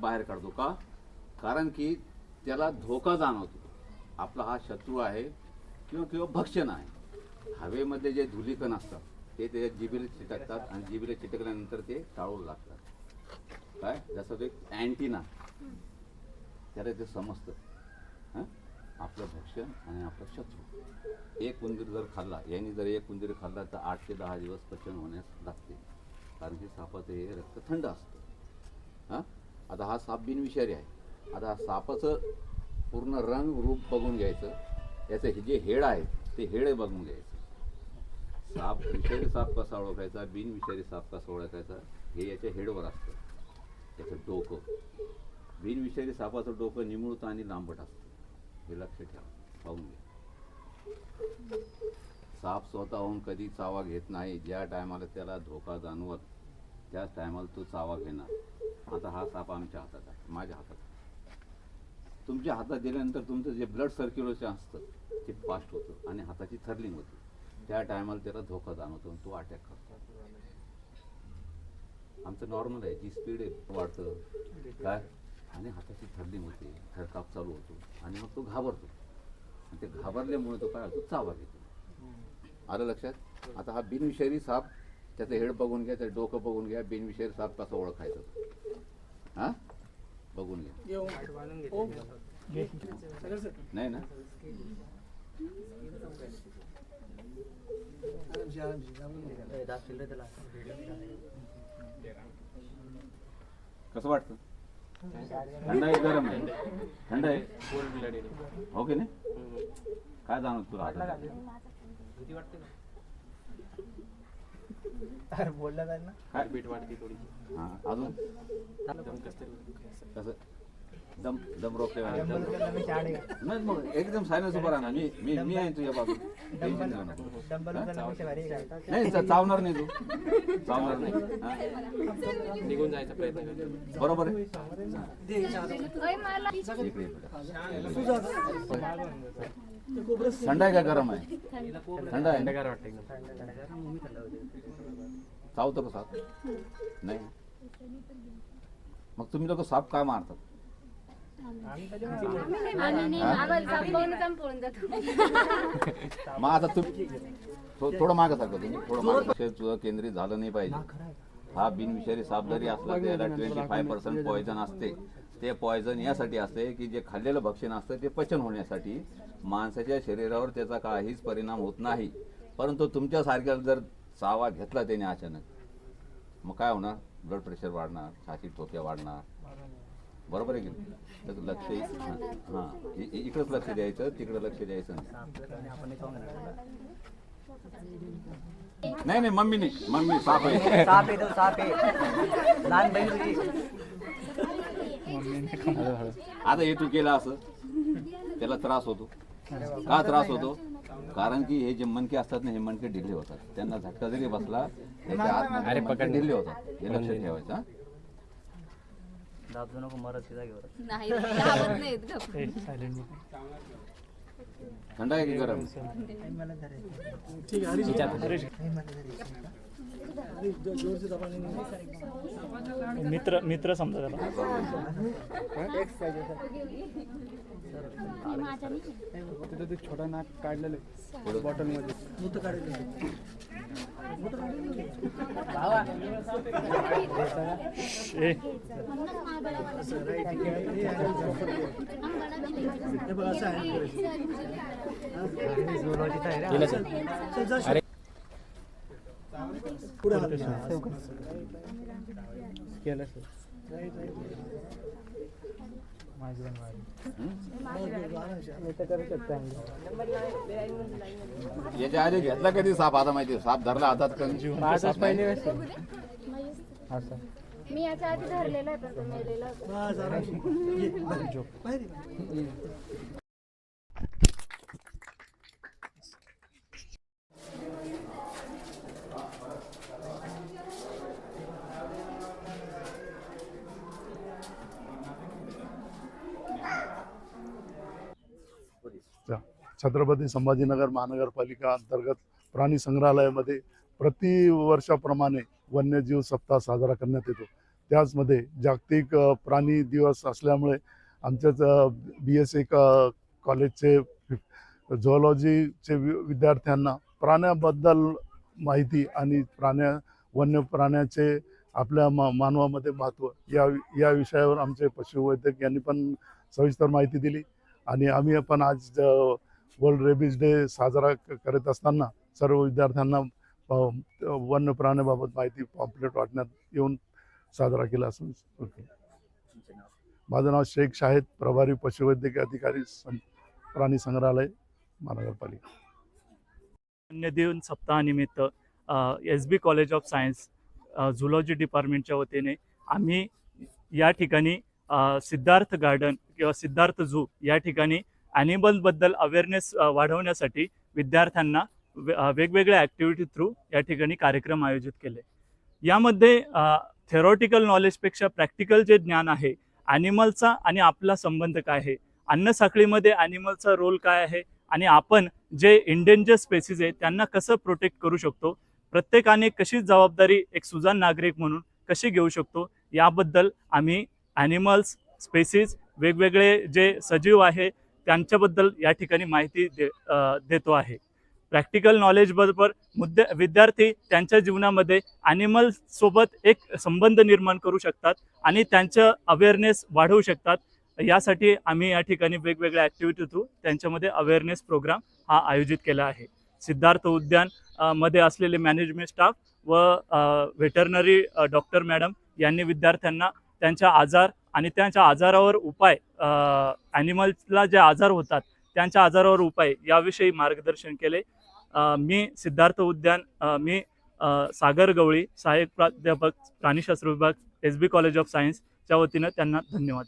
बाहेर काढतो का? कारण की त्याला धोका जाणवतो. आपला हा शत्रू आहे किंवा किंवा भक्षण आहे. हवेमध्ये जे धुलीकण असतात ते त्याच्या जिबेला चिटकतात आणि जिबीला चिटकल्यानंतर ते टाळू लागतात. काय? जसं ते अँटीना. त्याला ते समजतं. हां? आपलं भक्षण आणि आपलं शत्रू. एक उंदीर जर खाल्ला यांनी जर एक उंदीर खाल्ला तर आठ ते दहा दिवस पचन होण्यास लागते. कारण की सापाचं हे रक्त थंड असतं. हां? आता हा साप बिनविषारी आहे. आता हा सापाचं पूर्ण रंग रूप बघून घ्यायचं. याचं हे जे हेड आहे ते हेड बघून घ्यायचं. साप विषारी साप कसा ओळखायचा? बिनविषारी साप कसा ओळखायचा? हे याच्या हेडवर असतं. त्याचं डोकं. बिनविषारी सापाचं डोकं निमुळतं आणि लांबट असतं. हे लक्ष ठेवा. पाहून घ्या. साप स्वतःहून कधी चावा घेत नाही ज्या टायमाला त्याला धोका जाणवत त्याच टायमाला तो चावा घेणार. आता हा साप आमच्या हातात आहे माझ्या हातात तुमच्या हातात दिल्यानंतर तुमचं जे ब्लड सर्क्युलेशन असतं ते फास्ट होतं आणि हाताची थर्लिंग होते. त्या टायमाला त्याला धोका जाणवतो तो अटॅक करतो. आमचं नॉर्मल आहे जी स्पीड आहे वाढतं. काय? आणि हाताची थर्लिंग होते थरकाप चालू होतो. आणि मग तो घाबरतो. आणि ते घाबरल्यामुळे तो काय होतो? चावा घेतो. आलं लक्षात? आता हा बिनविषारी साप त्याचं हेड बघून घ्या त्याचं डोकं बघून घ्या बिनविषारी साप कसं ओळखायचं हां? बघून घ्या. नाही ना? कसं वाटतं? थंड आहे गरम आहे. थंड आहे हो की नाही काय जाणवत तुला हातात? अरे बोलला जाईल ना. काय? बीट वाढती थोडी हां अजून? कसं? दम दम रोखले नाही मग एकदम सायन्स उभा राहणार मी मी मी आहे तुझ्या बाजू टेन्शन घेऊ नको. डंबल उचलला मी भारी आहे का? नाही चावणार नाही तू. चावणार नाही? निघून जायचा प्रयत्न बरोबर आहे. थंड आहे का गरम आहे? थंड. आहे थंडगार वाटतं एकदम. चावतो का साप? नाही. मग तुम्ही लोक साप का मारतात? मग आता तुम्ही थो- थोडं मागं सारखं तुम्ही. थोडं मागं. लक्ष तुझं केंद्रित झालं नाही पाहिजे. हा बिनविषारी साप जरी असला त्याला ट्वेंटी फाय पर्सेंट पॉयझन असते. ते पॉयझन यासाठी असते की जे खाल्लेलं भक्षण असतं ते पचन होण्यासाठी माणसाच्या शरीरावर त्याचा काहीच परिणाम होत नाही. परंतु तुमच्यासारख्या जर चावा घेतला त्याने अचानक मग काय होणार? ब्लड प्रेशर वाढणार छातीत ठोक्या वाढणार बरोबर आहे की नाही? त्याचं लक्ष हां इकडंच लक्ष द्यायचं तिकडं लक्ष द्यायचं. नाही. नाही मम्मी नाही. मम्मी साप आहे. साप आहे तो साप आहे. लहान बहीण तुझी आता हे तू केलं असं त्याला त्रास होतो. का त्रास होतो? कारण की हे जे मणके असतात ना हे मणके ढिल्ले होतात. त्यांना झटका जरी बसला त्याच्या आतमध्ये अरे मणके पकड. ढिल्ले होतात. हे लक्ष ठेवायचं हा? दाबजू नको मरत तिचा घेवर नाही धावत नाहीत गप्प. थंड आहे की गरम? मला धरायचं मित्र मित्र समजा त्याला. ते छोटा नाक काढलेलं बॉटलमध्ये सर याच्या आधी घेतला कधी साप? आता माहिती साप धरला हातात पहिले सर मी याच्या आधी धरलेला आहे पण तो मेलेला होता. छत्रपती संभाजीनगर महानगरपालिका अंतर्गत प्राणी संग्रहालयामध्ये प्रतिवर्षाप्रमाणे वन्यजीव सप्ताह साजरा करण्यात येतो. त्याचमध्ये जागतिक प्राणी दिवस असल्यामुळे आमच्याच बी एस ए का कॉलेजचे झोलॉजीचे विद्यार्थ्यांना प्राण्याबद्दल माहिती आणि प्राण्या वन्य प्राण्याचे आपल्या मा मानवामध्ये महत्त्व या या विषयावर आमचे पशुवैद्यक यांनी पण सविस्तर माहिती दिली. आणि आम्ही पण आज वर्ल्ड रेबीज डे साजरा क- करत असताना सर्व विद्यार्थ्यांना वन्य प्राण्याबाबत माहिती पॉम्पलेट वाटण्यात येऊन साजरा केला असून माझं नाव शेख शाहिद प्रभारी पशुवैद्यकीय अधिकारी सं प्राणी संग्रहालय महानगरपालिका. वन्यजीवन सप्ताहानिमित्त S B college of science zoology डिपार्टमेंटच्या वतीने आम्ही या ठिकाणी सिद्धार्थ गार्डन किंवा सिद्धार्थ झू या ठिकाणी ॲनिमलबद्दल अवेअरनेस वाढवण्यासाठी विद्यार्थ्यांना वे- वेगवेगळ्या ॲक्टिव्हिटी थ्रू या ठिकाणी कार्यक्रम आयोजित केले. यामध्ये थेरॉटिकल नॉलेजपेक्षा प्रॅक्टिकल जे ज्ञान आहे ॲनिमलचा आणि आपला संबंध काय आहे अन्नसाखळीमध्ये ॲनिमलचा रोल काय आहे आणि आपण जे इंडेंजर स्पेसिस आहे त्यांना कसं प्रोटेक्ट करू शकतो प्रत्येकाने कशी जबाबदारी एक सुजान नागरिक म्हणून कशी घेऊ शकतो याबद्दल आम्ही ॲनिमल्स स्पेसीज वेगवेगळे जे सजीव आहे त्यांच्याबद्दल या ठिकाणी माहिती दे देतो आहे. प्रॅक्टिकल नॉलेजबरोबर मुद्दे विद्यार्थी त्यांच्या जीवनामध्ये ॲनिमल सोबत एक संबंध निर्माण करू शकतात आणि त्यांचं अवेअरनेस वाढवू शकतात. यासाठी आम्ही या ठिकाणी वेगवेगळ्या ॲक्टिव्हिटी थ्रू त्यांच्यामध्ये अवेअरनेस प्रोग्राम हा आयोजित केला आहे. सिद्धार्थ उद्यानमध्ये असलेले मॅनेजमेंट स्टाफ व व्हेटरनरी डॉक्टर मॅडम यांनी विद्यार्थ्यांना त्यांच्या आजार आणि त्यांच्या आजारावर उपाय ॲनिमल्सला जे आजार होतात त्यांच्या आजारावर उपाय याविषयी मार्गदर्शन केले. मी सिद्धार्थ उद्यान मी सागर गवळी सहाय्यक प्राध्यापक प्राणीशास्त्र विभाग एस बी कॉलेज ऑफ सायन्सच्या वतीनं त्यांना धन्यवाद.